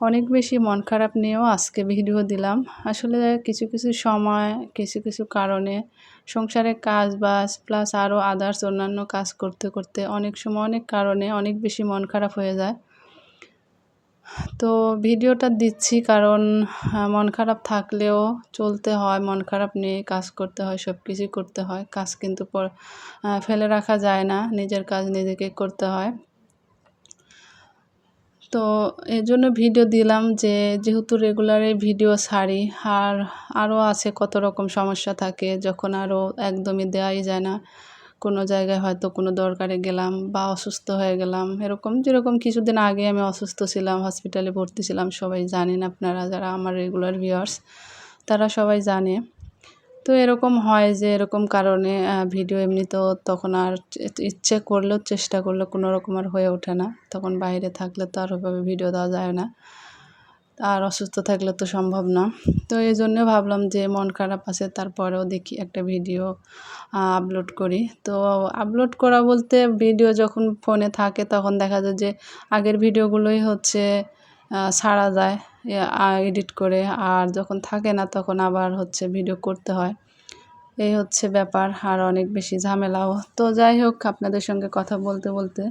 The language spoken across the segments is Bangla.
অনেক বেশি মন খারাপ নিয়েও আজকে ভিডিও দিলাম। আসলে কিছু কিছু সময়, কিছু কিছু কারণে সংসারে কাজ বাজ প্লাস আরও আদার্স অন্যান্য কাজ করতে করতে অনেক সময় অনেক কারণে অনেক বেশি মন খারাপ হয়ে যায়। তো ভিডিওটা দিচ্ছি কারণ মন খারাপ থাকলেও চলতে হয়, মন খারাপ নিয়ে কাজ করতে হয় সব কিছুই করতে হয়। কাজ কিন্তু ফেলে রাখা যায় না, নিজের কাজ নিজেকে করতে হয়। তো এর জন্য ভিডিও দিলাম যে, যেহেতু রেগুলারে ভিডিও ছাড়ি, আর আরও আছে কত রকম সমস্যা থাকে, যখন আরও একদমই দেওয়াই যায় না। কোনো জায়গায় হয়তো কোনো দরকারে গেলাম বা অসুস্থ হয়ে গেলাম, এরকম যেরকম কিছুদিন আগে আমি অসুস্থ ছিলাম হসপিটালে ভর্তি ছিলাম, সবাই জানেন আপনারা যারা আমার রেগুলার ভিউয়ার্স তারা সবাই জানে। তো এরকম হয় যে এরকম কারণে ভিডিও এমনিতেও তখন আর ইচ্ছে করলেও চেষ্টা করলেও কোনো রকম আর হয়ে ওঠে না। তখন বাইরে থাকলে তো আর ওইভাবে ভিডিও দেওয়া যায় না। আর অসুস্থ থাকলে তো সম্ভব না। তো এই জন্য ভাবলাম যে মন খারাপ আছে, তারপরেও দেখি একটা ভিডিও আপলোড করি। তো আপলোড করা বলতে ভিডিও যখন ফোনে থাকে তখন দেখা যায় যে আগের ভিডিওগুলোই হচ্ছে ছাড়া যায় এডিট করে, আর যখন থাকে না তখন আবার হচ্ছে ভিডিও করতে হয়। এই হচ্ছে ব্যাপার, আর অনেক বেশি ঝামেলাও। তো যাই হোক, আপনাদের সঙ্গে কথা বলতে বলতে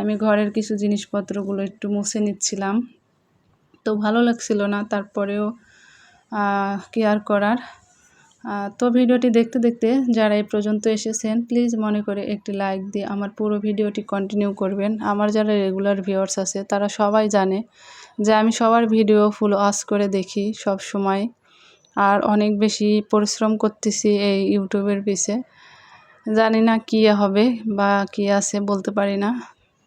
আমি ঘরের কিছু জিনিসপত্রগুলো একটু মুছে নিচ্ছিলাম। তো ভালো লাগছিল না, তারপরেও কি আর করার? তো ভিডিওটি দেখতে দেখতে যারা এই পর্যন্ত এসেছেন, প্লিজ মনে করে একটি লাইক দিয়ে আমার পুরো ভিডিওটি কন্টিনিউ করবেন। আমার যারা রেগুলার ভিউয়ার্স আছে, তারা সবাই জানে যে আমি সবার ভিডিও ফুল ওয়াশ করে দেখি সব সময়। আর অনেক বেশি পরিশ্রম করতেছি এই ইউটিউবের পিছে। জানি না কী হবে বা কী আছে বলতে পারি না।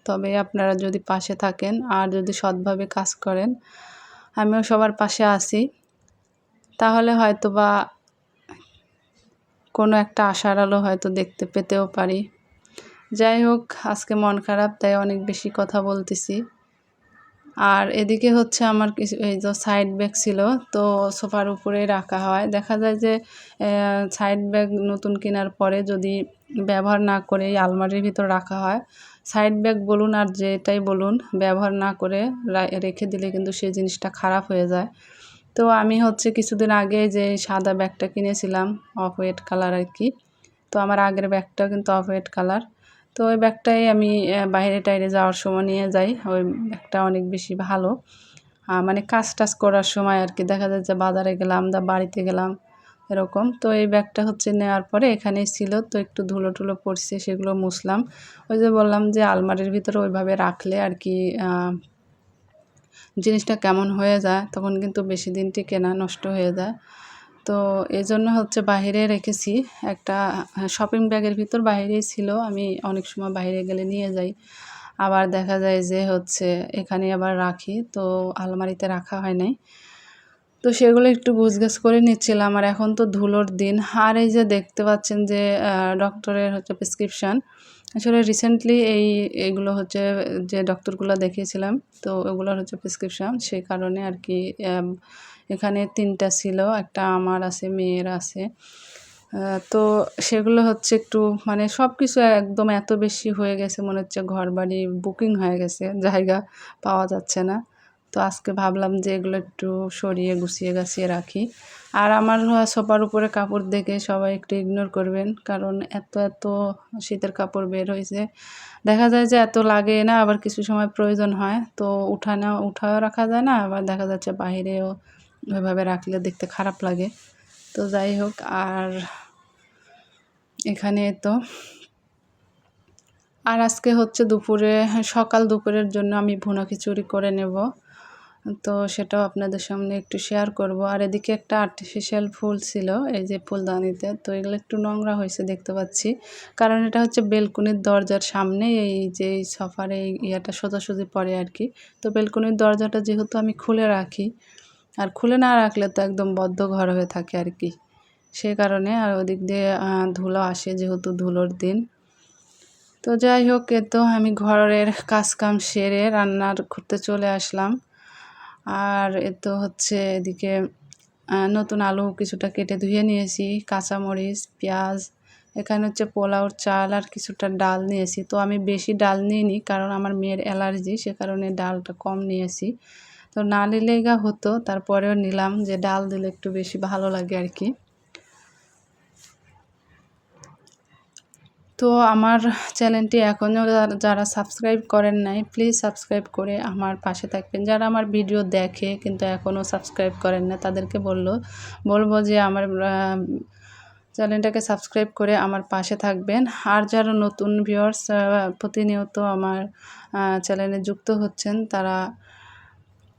তবে আপনারা যদি পাশে থাকেন আর যদি সৎভাবে কাজ করেন, আমিও সবার পাশে আছি। তাহলে হয়তো বা কোনো একটা আশার আলো হয়তো দেখতে পেতেও পারি। যাই হোক, আজকে মন খারাপ, তাই অনেক বেশি কথা বলতেছি। আর এদিকে হচ্ছে আমার কিছু, এই যে সাইড ব্যাগ ছিল, তো সোফার উপরে রাখা হয়। দেখা যায় যে সাইড ব্যাগ নতুন কেনার পরে যদি ব্যবহার না করে এই আলমারির ভিতর রাখা হয় সাইড ব্যাগ বলুন আর যেটাই বলুন, ব্যবহার না করে রেখে দিলে কিন্তু সেই জিনিসটা খারাপ হয়ে যায়। তো আমি হচ্ছে কিছুদিন আগে যে সাদা ব্যাগটা কিনেছিলাম অফ হোয়াইট কালার আর কি, তো আমার আগের ব্যাগটাও কিন্তু অফ হোয়াইট কালার তো ওই ব্যাগটাই আমি বাইরে টাইরে যাওয়ার সময় নিয়ে যাই। ওই ব্যাগটা অনেক বেশি ভালো। মানে কাজ টাজ করার সময় আর কি দেখা যায় যে বাজারে গেলাম বা বাড়িতে গেলাম এরকম। তো এই ব্যাগটা হচ্ছে নেওয়ার পরে এখানেই ছিল। তো একটু ধুলো টুলো পড়ছে, সেগুলো মুছলাম। ওই যে বললাম যে আলমারির ভিতরে ওইভাবে রাখলে আর কি জিনিসটা কেমন হয়ে যায়, তখন কিন্তু বেশি দিন টিকে না, নষ্ট হয়ে যায়। তো এই জন্য হচ্ছে বাহিরে রেখেছি। একটা শপিং ব্যাগের ভিতর বাইরেই ছিল। আমি অনেক সময় বাইরে গেলে নিয়ে যাই। আবার দেখা যায় যে হচ্ছে এখানে আবার রাখি। তো আলমারিতে রাখা হয় নাই। তো সেগুলো একটু গুছগাছ করে নিচ্ছিলাম। আর এখন তো ধুলোর দিন। আর এই যে দেখতে পাচ্ছেন যে ডক্টরের হচ্ছে প্রেসক্রিপশান আসলে রিসেন্টলি এই এইগুলো হচ্ছে যে ডক্টরগুলো দেখিয়েছিলাম, তো ওগুলোর হচ্ছে প্রেসক্রিপশান সেই কারণে আর কি এখানে তিনটা ছিল, একটা আমার আছে, মেয়ের আছে। তো সেগুলো হচ্ছে একটু মানে সব কিছু একদম এত বেশি হয়ে গেছে মনে হচ্ছে ঘর বাড়ি বুকিং হয়ে গেছে, জায়গা পাওয়া যাচ্ছে না। তো আজকে ভাবলাম যে এগুলো একটু সরিয়ে গুছিয়ে গাছিয়ে রাখি। আর আমার সোফার উপরে কাপড় দেখে সবাই একটু ইগনোর করবেন, কারণ এত এত শীতের কাপড় বের হয়েছে। দেখা যায় যে এত লাগে না, আবার কিছু সময় প্রয়োজন হয়, তো উঠানো, উঠাও রাখা যায় না, আবার দেখা যাচ্ছে বাহিরেও ওইভাবে রাখলে দেখতে খারাপ লাগে। তো যাই হোক, আর এখানে তো আর আজকে হচ্ছে দুপুরে, সকাল দুপুরের জন্য আমি ভুনা খিচুড়ি করে নেব। তো সেটাও আপনাদের সামনে একটু শেয়ার করব। আর এদিকে একটা আর্টিফিশিয়াল ফুল ছিল, এই যে ফুলদানিতে, তো এগুলো একটু নোংরা হয়েছে দেখতে পাচ্ছি। কারণ এটা হচ্ছে বেলকুনির দরজার সামনে, এই যে সফার এই ইয়েটা সোজাসুজি পড়ে আর কি। তো বেলকুনির দরজাটা যেহেতু আমি খুলে রাখি আর খুলে না রাখলে তো একদম বদ্ধ ঘর হয়ে থাকে আর কি। সে কারণে আর ওদিক দিয়ে ধুলো আসে যেহেতু ধুলোর দিন। তো যাই হোক, এ তো আমি ঘরের কাজকাম সেরে রান্নার করতে চলে আসলাম। আর এ তো হচ্ছে এদিকে নতুন আলু কিছুটা কেটে ধুয়ে নিয়েছি, কাঁচামরিচ, পেঁয়াজ, এখানে হচ্ছে পোলাওর চাল আর কিছুটা ডাল নিয়েছি। তো আমি বেশি ডাল নিইনি কারণ আমার মেয়ের অ্যালার্জি, সে কারণে ডালটা কম নিয়েছি। তো না নিলেই গা হতো, তারপরেও নিলাম যে ডাল দিলে একটু বেশি ভালো লাগে আর কি তো আমার চ্যানেলটি এখনও যারা সাবস্ক্রাইব করেন নাই, প্লিজ সাবস্ক্রাইব করে আমার পাশে থাকবেন। যারা আমার ভিডিও দেখে কিন্তু এখনও সাবস্ক্রাইব করেন না, তাদেরকে বলল, বলব যে আমার চ্যানেলটাকে সাবস্ক্রাইব করে আমার পাশে থাকবেন। আর যারা নতুন ভিউয়ার্স প্রতিনিয়ত আমার চ্যানেলে যুক্ত হচ্ছেন, তারা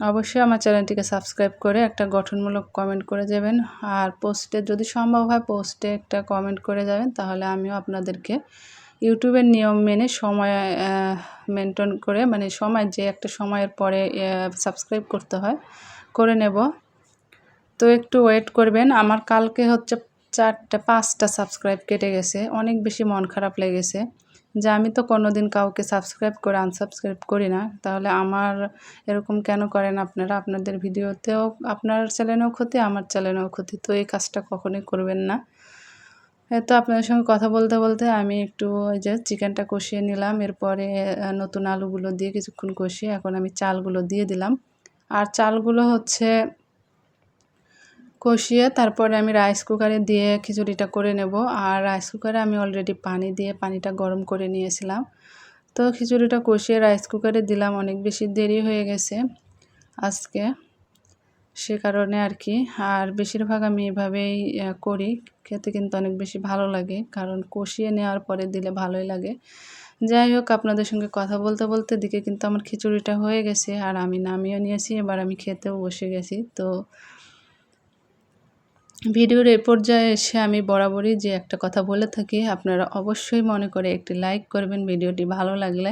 অবশ্যই আমার চ্যানেলটিকে সাবস্ক্রাইব করে একটা গঠনমূলক কমেন্ট করে যাবেন আর পোস্টে, যদি সম্ভব হয় পোস্টে একটা কমেন্ট করে যাবেন, তাহলে আমিও আপনাদেরকে ইউটিউবের নিয়ম মেনে সময় মেনটেন করে মানে সময়, যে একটা সময়ের পরে সাবস্ক্রাইব করতে হয়, করে নেব। তো একটু ওয়েট করবেন। আমার কালকে হচ্ছে চারটা, পাঁচটা সাবস্ক্রাইব কেটে গেছে। অনেক বেশি মন খারাপ লেগেছে। যে আমি তো কোনো দিন কাউকে সাবস্ক্রাইব করে আনসাবস্ক্রাইব করি না, তাহলে আমার এরকম কেন করেন আপনারা? আপনাদের ভিডিওতেও আপনার চ্যানেলেও ক্ষতি, আমার চ্যানেলেও ক্ষতি, তো এই কাজটা কখনোই করবেন না। তো আপনাদের সঙ্গে কথা বলতে বলতে আমি একটু ওই যে চিকেনটা কষিয়ে নিলাম, এরপরে নতুন আলুগুলো দিয়ে কিছুক্ষণ কষিয়ে এখন আমি চালগুলো দিয়ে দিলাম। আর চালগুলো হচ্ছে কষিয়ে তারপরে আমি রাইস কুকারে দিয়ে খিচুড়িটা করে নেব। আর রাইস কুকারে আমি অলরেডি পানি দিয়ে পানিটা গরম করে নিয়েছিলাম। তো খিচুড়িটা কষিয়ে রাইস কুকারে দিলাম, অনেক বেশি দেরি হয়ে গেছে আজকে সে কারণে আর কি। আর বেশিরভাগ আমি এভাবেই করি, খেতে কিন্তু অনেক বেশি ভালো লাগে, কারণ কষিয়ে নেওয়ার পরে দিলে ভালোই লাগে। যাই হোক, আপনাদের সঙ্গে কথা বলতে বলতে দিকে কিন্তু আমার খিচুড়িটা হয়ে গেছে, আর আমি নামিয়ে নিয়েছি, এবার আমি খেতেও বসে গেছি। তো ভিডিওর এ পর্যায়ে এসে আমি বরাবরই যে একটা কথা বলে থাকি, আপনারা অবশ্যই মনে করে একটি লাইক করবেন ভিডিওটি ভালো লাগলে।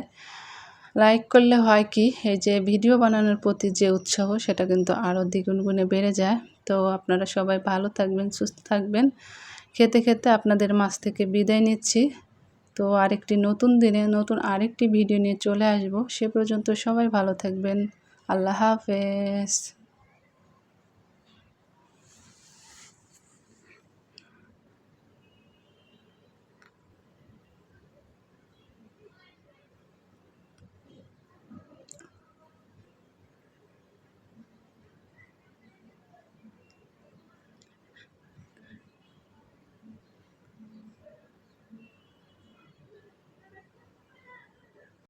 লাইক করলে হয় কি, এই যে ভিডিও বানানোর প্রতি যে উৎসাহ, সেটা কিন্তু আরও দ্বিগুণ গুণে বেড়ে যায়। তো আপনারা সবাই ভালো থাকবেন, সুস্থ থাকবেন। খেতে খেতে আপনাদের মাছ থেকে বিদায় নিচ্ছি। তো আরেকটি নতুন দিনে নতুন আরেকটি ভিডিও নিয়ে চলে আসব। সে পর্যন্ত সবাই ভালো থাকবেন। আল্লাহ হাফেজ।